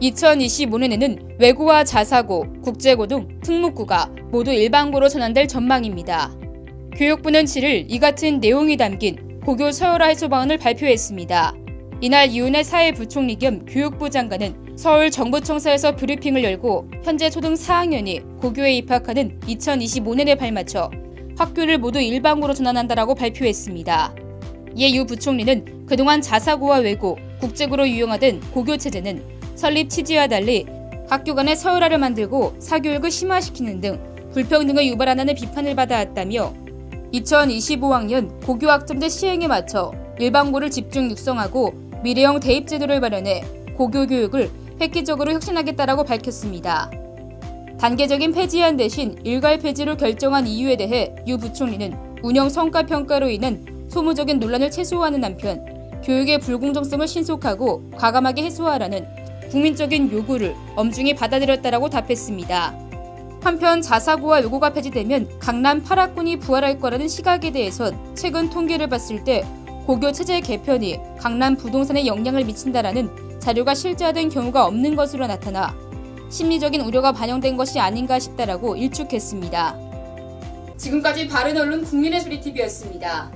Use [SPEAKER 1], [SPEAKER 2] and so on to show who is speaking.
[SPEAKER 1] 2025년에는 외고와 자사고, 국제고 등 특목고가 모두 일반고로 전환될 전망입니다. 교육부는 7일 이 같은 내용이 담긴 고교 서열화 해소 방안을 발표했습니다. 이날 이윤혜 사회부총리 겸 교육부 장관은 서울 정부청사에서 브리핑을 열고 현재 초등 4학년이 고교에 입학하는 2025년에 발맞춰 학교를 모두 일반고로 전환한다라고 발표했습니다. 이에 유 부총리는 그동안 자사고와 외고, 국제고로 유용하던 고교 체제는 설립 취지와 달리 학교 간의 서열화를 만들고 사교육을 심화시키는 등 불평등을 유발한다는 비판을 받아왔다며 2025학년 고교 학점제 시행에 맞춰 일반고를 집중 육성하고 미래형 대입 제도를 마련해 고교 교육을 획기적으로 혁신하겠다라고 밝혔습니다. 단계적인 폐지안 대신 일괄 폐지로 결정한 이유에 대해 유 부총리는 운영 성과 평가로 인한 소모적인 논란을 최소화하는 한편 교육의 불공정성을 신속하고 과감하게 해소하라는 국민적인 요구를 엄중히 받아들였다라고 답했습니다. 한편 자사고와 요고가 폐지되면 강남 8학군이 부활할 거라는 시각에 대해선 최근 통계를 봤을 때 고교 체제 개편이 강남 부동산에 영향을 미친다라는 자료가 실제화된 경우가 없는 것으로 나타나 심리적인 우려가 반영된 것이 아닌가 싶다라고 일축했습니다. 지금까지 바른 언론 국민의 소리 TV였습니다.